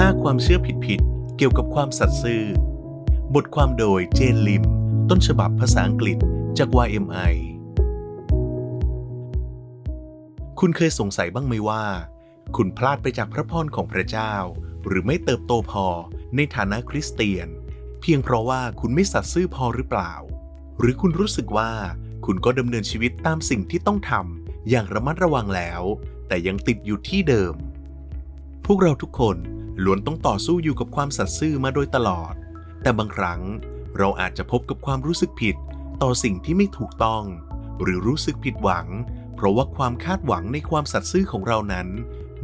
5 ความเชื่อผิดๆ เกี่ยวกับความสัตย์ซื่อบทความโดยเจนลิม ต้นฉบับภาษาอังกฤษจาก YMI คุณเคยสงสัยบ้างไหมว่า คุณพลาดไปจากพระพรของพระเจ้า หรือไม่เติบโตพอในฐานะคริสเตียน เพียงเพราะว่าคุณไม่สัตย์ซื่อพอหรือเปล่า หรือคุณรู้สึกว่าคุณก็ดำเนินชีวิตตามสิ่งที่ต้องทำอย่างระมัดระวังแล้ว แต่ยังติดอยู่ที่เดิม พวกเราทุกคน ล้วนต้องต่อสู้อยู่กับความสัตย์ซื่อมาโดยตลอด แต่บางครั้งเราอาจจะพบกับความรู้สึกผิด ต่อสิ่งที่ไม่ถูกต้อง หรือรู้สึกผิดหวัง เพราะว่าความคาดหวังในความสัตย์ซื่อของเรานั้น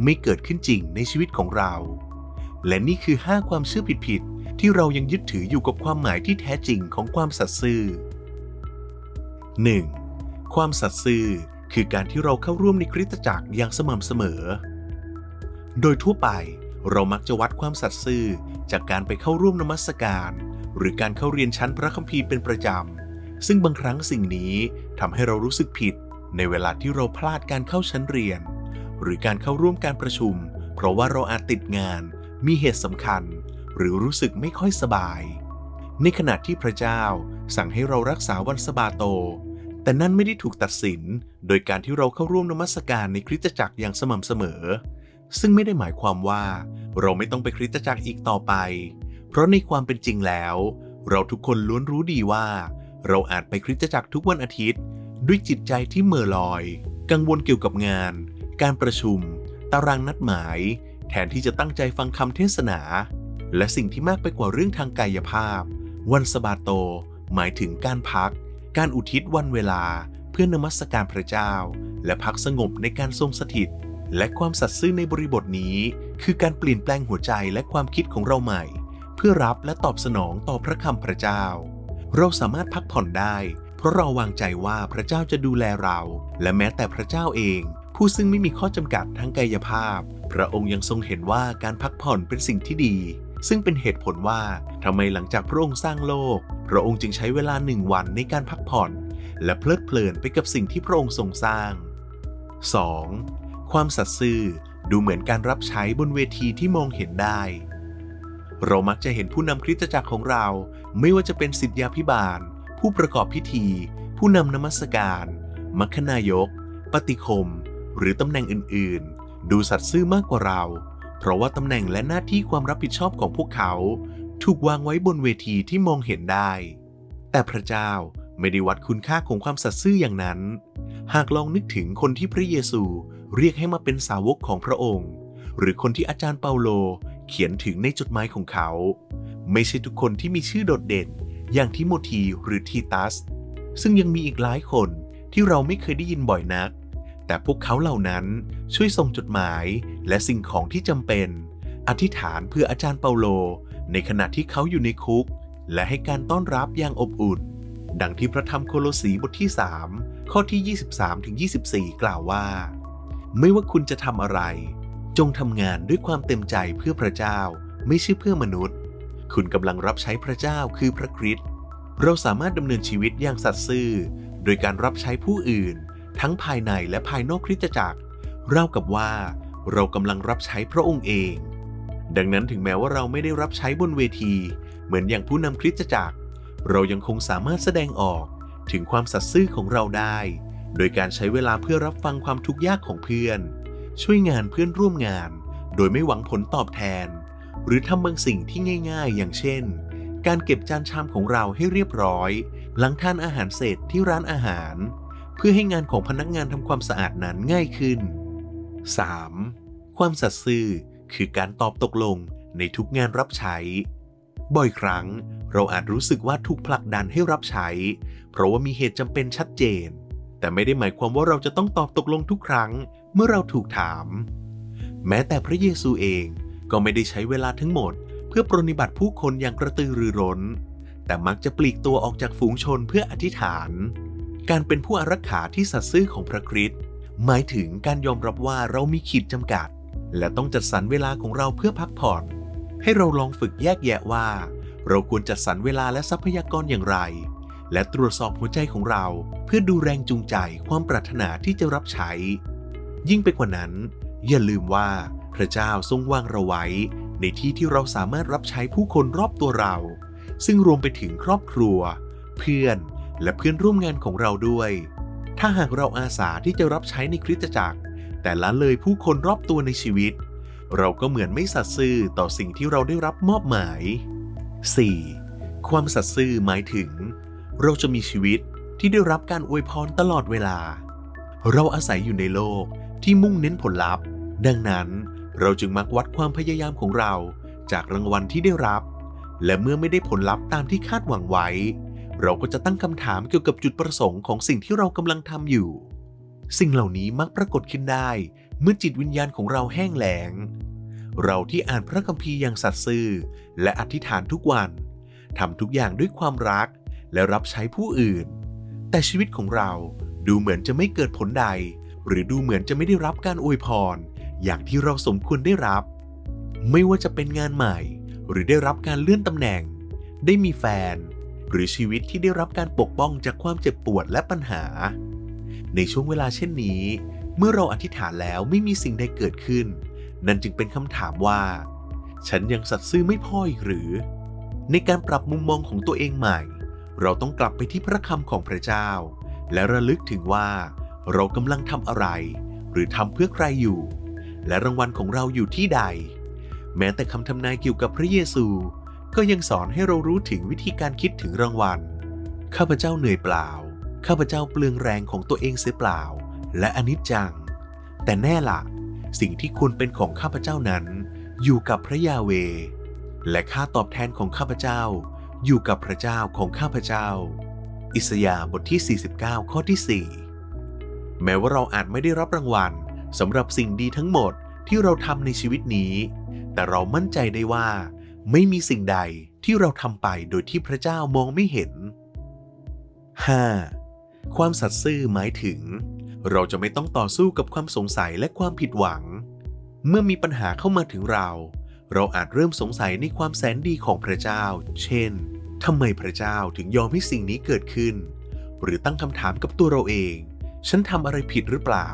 ไม่เกิดขึ้นจริงในชีวิตของเรา และนี่คือ 5 ความเชื่อผิดๆที่เรายังยึดถืออยู่กับความหมายที่แท้จริงของความสัตย์ซื่อ 1. ความสัตย์ซื่อคือการที่เราเข้าร่วมในคริสตจักรอย่างสม่ำเสมอ โดยทั่วไป เรามักจะวัดความสัตย์ซื่อจากการไปเข้าร่วมนมัสการ หรือการเข้าเรียนชั้นพระคัมภีร์เป็นประจำ ซึ่งบางครั้งสิ่งนี้ทำให้เรารู้สึกผิด ในเวลาที่เราพลาดการเข้าชั้นเรียน หรือการเข้าร่วมการประชุม เพราะว่าเราอาจติดงาน มีเหตุสำคัญ หรือรู้สึกไม่ค่อยสบาย ในขณะที่พระเจ้าสั่งให้เรารักษาวันสะบาโต แต่นั่นไม่ได้ถูกตัดสิน โดยการที่เราเข้าร่วมนมัสการในคริสตจักรอย่างสม่ำเสมอ ซึ่งไม่ได้หมายความว่าเราไม่ต้องไปคริสตจักรอีกต่อไป เพราะในความเป็นจริงแล้ว เราทุกคนล้วนรู้ดีว่า เราอาจไปคริสตจักรทุกวันอาทิตย์ ด้วยจิตใจที่เหม่อลอย กังวลเกี่ยวกับงาน การประชุม ตารางนัดหมาย แทนที่จะตั้งใจฟังคำเทศนา และสิ่งที่มากไปกว่าเรื่องทางกายภาพ วันสบาโต หมายถึงการพัก การอุทิศวันเวลา เพื่อนมัสการพระเจ้า และพักสงบในการทรงสถิต และความสัตย์ซื่อในบริบทนี้ คือการเปลี่ยนแปลงหัวใจและความคิดของเราใหม่ เพื่อรับและตอบสนองต่อพระคำพระเจ้า เราสามารถพักผ่อนได้ เพราะเราวางใจว่าพระเจ้าจะดูแลเรา และแม้แต่พระเจ้าเอง ผู้ซึ่งไม่มีข้อจำกัดทางกายภาพ พระองค์ยังทรงเห็นว่าการพักผ่อนเป็นสิ่งที่ดี ซึ่งเป็นเหตุผลว่าทำไมหลังจากพระองค์สร้างโลก พระองค์จึงใช้เวลาหนึ่งวันในการพักผ่อน และเพลิดเพลินไปกับสิ่งที่พระองค์ทรงสร้าง 2. ความสัตย์ซื่อดูเหมือนการรับใช้บนเวทีที่มองเห็นได้ เรามักจะเห็นผู้นำคริสตจักรของเรา ไม่ว่าจะเป็นสิทธยาพิบาล ผู้ประกอบพิธี ผู้นำนมัสการ มัคคณายก ปฏิคม หรือตำแหน่งอื่นๆ ดูสัตย์ซื่อมากกว่าเรา เพราะว่าตำแหน่งและหน้าที่ความรับผิดชอบของพวกเขา ถูกวางไว้บนเวทีที่มองเห็นได้ แต่พระเจ้าไม่ได้วัดคุณค่าของความสัตย์ซื่ออย่างนั้น หากลองนึกถึงคนที่พระเยซู เรียกให้มาเป็นสาวกของพระองค์ หรือคนที่อาจารย์เปาโลเขียนถึงในจดหมายของเขา ไม่ใช่ทุกคนที่มีชื่อโดดเด่น อย่างทิโมธีหรือทีตัส ซึ่งยังมีอีกหลายคนที่เราไม่เคยได้ยินบ่อยนัก แต่พวกเขาเหล่านั้นช่วยส่งจดหมายและสิ่งของที่จำเป็น อธิษฐานเพื่ออาจารย์เปาโล ในขณะที่เขาอยู่ในคุก และให้การต้อนรับอย่างอบอุ่น ดังที่พระธรรมโคโลสีบทที่ 3 ข้อที่ 23ถึง24 กล่าวว่า ไม่ว่าคุณจะทำอะไร จงทำงานด้วยความเต็มใจเพื่อพระเจ้า ไม่ใช่เพื่อมนุษย์ คุณกำลังรับใช้พระเจ้าคือพระคริสต์เราสามารถดำเนินชีวิตอย่างสัตย์ซื่อ โดยการรับใช้ผู้อื่น ทั้งภายในและภายนอกคริสตจักรเล่ากับว่าเรากำลังรับใช้พระองค์เอง ดังนั้นถึงแม้ว่าเราไม่ได้รับใช้บนเวที เหมือนอย่างผู้นำคริสตจักร เรายังคงสามารถแสดงออกถึงความสัตย์ซื่อของเราได้ โดยการใช้เวลาเพื่อรับฟังความทุกข์ยากของเพื่อน ช่วยงานเพื่อนร่วมงาน โดยไม่หวังผลตอบแทน หรือทำบางสิ่งที่ง่าย ๆ อย่างเช่น การเก็บจานชามของเราให้เรียบร้อย หลังทานอาหารเสร็จที่ร้านอาหาร เพื่อให้งานของพนักงานทำความสะอาดนั้นง่ายขึ้น 3. ความสัตย์ซื่อคือการตอบตกลงในทุกงานรับใช้ บ่อยครั้งเราอาจรู้สึกว่าถูกผลักดันให้รับใช้ เพราะว่ามีเหตุจำเป็นชัดเจน แต่ไม่ได้หมายความว่าเราจะต้องตอบตกลงทุกครั้งเมื่อเราถูกถาม แม้แต่พระเยซูเองก็ไม่ได้ใช้เวลาทั้งหมด เพื่อปรนนิบัติผู้คนอย่างกระตือรือร้น แต่มักจะปลีกตัวออกจากฝูงชนเพื่ออธิษฐาน การเป็นผู้อารักขาที่สัตย์ซื่อของพระคริสต์หมายถึงการยอมรับว่าเรามีขีดจำกัด และต้องจัดสรรเวลาของเราเพื่อพักผ่อน ให้เราลองฝึกแยกแยะว่า เราควรจัดสรรเวลาและทรัพยากรอย่างไร และตรวจสอบหัวใจของเรา เพื่อดูแรงจูงใจความปรารถนาที่จะรับใช้ ยิ่งไปกว่านั้น อย่าลืมว่าพระเจ้าทรงวางเราไว้ ในที่ที่เราสามารถรับใช้ผู้คนรอบตัวเรา ซึ่งรวมไปถึงครอบครัว เพื่อนและเพื่อนร่วมงานของเราด้วย ถ้าหากเราอาสาที่จะรับใช้ในคริสตจักร แต่ละเลยผู้คนรอบตัวในชีวิต เราก็เหมือนไม่สัตย์ซื่อต่อสิ่งที่เราได้รับมอบหมาย 4. ความสัตย์ซื่อหมายถึง เราจะมีชีวิตที่ได้รับการอวยพรตลอดเวลา เราอาศัยอยู่ในโลกที่มุ่งเน้นผลลัพธ์ ดังนั้นเราจึงมักวัดความพยายามของเรา จากรางวัลที่ได้รับ และเมื่อไม่ได้ผลลัพธ์ตามที่คาดหวังไว้ เราก็จะตั้งคำถามเกี่ยวกับจุดประสงค์ของสิ่งที่เรากำลังทำอยู่ สิ่งเหล่านี้มักปรากฏขึ้นได้ เมื่อจิตวิญญาณของเราแห้งแล้ง เราที่อ่านพระคัมภีร์อย่างสัตย์ซื่อ และอธิษฐานทุกวันทำทุกอย่างด้วยความรัก และรับใช้ผู้อื่น แต่ชีวิตของเราดูเหมือนจะไม่เกิดผลใด หรือดูเหมือนจะไม่ได้รับการอวยพร อย่างที่เราสมควรได้รับ ไม่ว่าจะเป็นงานใหม่ หรือได้รับการเลื่อนตำแหน่ง ได้มีแฟน หรือชีวิตที่ได้รับการปกป้องจากความเจ็บปวดและปัญหา ในช่วงเวลาเช่นนี้ เมื่อเราอธิษฐานแล้วไม่มีสิ่งใดเกิดขึ้น นั่นจึงเป็นคำถามว่า ฉันยังสัตย์ซื่อไม่พออีกหรือ ในการปรับมุมมองของตัวเองใหม่ เราต้องกลับไปที่พระคำของพระเจ้า และระลึกถึงว่า เรากำลังทำอะไร หรือทำเพื่อใครอยู่ และรางวัลของเราอยู่ที่ใด แม้แต่คำทำนายเกี่ยวกับพระเยซู ก็ยังสอนให้เรารู้ถึงวิธีการคิดถึงรางวัล ข้าพเจ้าเหนื่อยเปล่า ข้าพเจ้าเปลืองแรงของตัวเองเสียเปล่า และอนิจจัง แต่แน่ละสิ่งที่ควรเป็นของข้าพเจ้านั้น อยู่กับพระยาเวและค่าตอบแทนของข้าพเจ้า อยู่กับพระเจ้าของข้าพเจ้า อิสยาบทที่ 49 ข้อที่ 4 แม้ว่าเราอาจไม่ได้รับรางวัลสำหรับสิ่งดีทั้งหมดที่เราทำในชีวิตนี้ แต่เรามั่นใจได้ว่า ไม่มีสิ่งใดที่เราทำไปโดยที่พระเจ้ามองไม่เห็น 5. ความสัตย์ซื่อหมายถึง เราจะไม่ต้องต่อสู้กับความสงสัยและความผิดหวัง เมื่อมีปัญหาเข้ามาถึงเรา เราอาจเริ่มสงสัยในความแสนดีของพระเจ้า เช่น ทำไมพระเจ้าถึงยอมให้สิ่งนี้เกิดขึ้น หรือตั้งคำถามกับตัวเราเอง ฉันทำอะไรผิดหรือเปล่า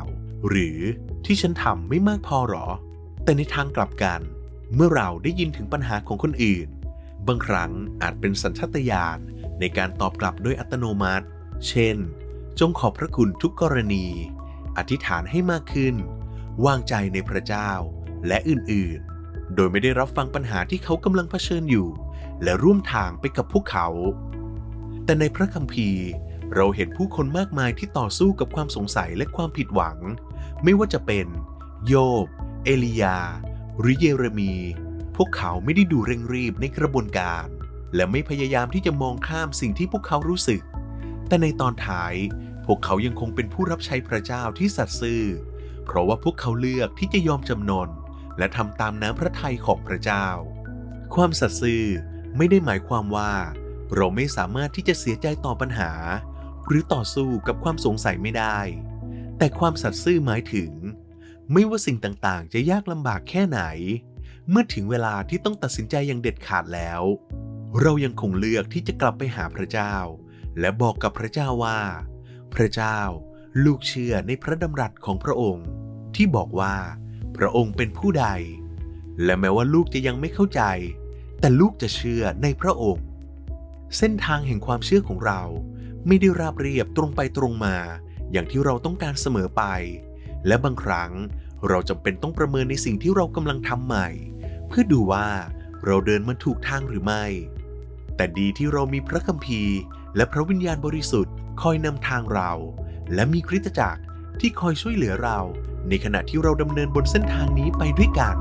หรือที่ฉันทำไม่มากพอหรอ แต่ในทางกลับกัน เมื่อเราได้ยินถึงปัญหาของคนอื่น บางครั้งอาจเป็นสัญชาตญาณในการตอบกลับโดยอัตโนมัติ เช่น จงขอบพระคุณทุกกรณี อธิษฐานให้มากขึ้น วางใจในพระเจ้า และอื่นๆ โดยไม่ได้รับฟังปัญหาที่เขากำลังเผชิญอยู่ และร่วมทางไปกับพวกเขา แต่ในพระคัมภีร์ เราเห็นผู้คนมากมายที่ต่อสู้กับความสงสัยและความผิดหวัง ไม่ว่าจะเป็น โยบ เอลียา หรือเยเรมี พวกเขาไม่ได้ดูเร่งรีบในกระบวนการ และไม่พยายามที่จะมองข้ามสิ่งที่พวกเขารู้สึก แต่ในตอนท้าย พวกเขายังคงเป็นผู้รับใช้พระเจ้าที่สัตย์ซื่อ เพราะว่าพวกเขาเลือกที่จะยอมจำนน และทำตามน้ำพระทัยของพระเจ้า ความสัตย์ซื่อไม่ได้หมายความว่า เราไม่สามารถที่จะเสียใจต่อปัญหา หรือต่อสู้กับความสงสัยไม่ได้ แต่ความสัตย์ซื่อหมายถึง ไม่ว่าสิ่งต่างๆ จะยากลำบากแค่ไหน เมื่อถึงเวลาที่ต้องตัดสินใจอย่างเด็ดขาดแล้ว เรายังคงเลือกที่จะกลับไปหาพระเจ้า และบอกกับพระเจ้าว่า พระเจ้า ลูกเชื่อในพระดำรัสของพระองค์ ที่บอกว่า พระองค์เป็นผู้ใด และแม้ว่าลูกจะยังไม่เข้าใจ แต่ลูกจะเชื่อในพระองค์ เส้นทางแห่งความเชื่อของเราไม่ได้ราบเรียบตรงไปตรงมา อย่างที่เราต้องการเสมอไป และบางครั้งเราจำเป็นต้องประเมินในสิ่งที่เรากำลังทำใหม่ เพื่อดูว่าเราเดินมาถูกทางหรือไม่ แต่ดีที่เรามีพระคัมภีร์ และพระวิญญาณบริสุทธิ์คอยนำทางเรา และมีคริสตจักร ที่คอยช่วยเหลือเรา ในขณะที่เราดำเนินบนเส้นทางนี้ไปด้วยกัน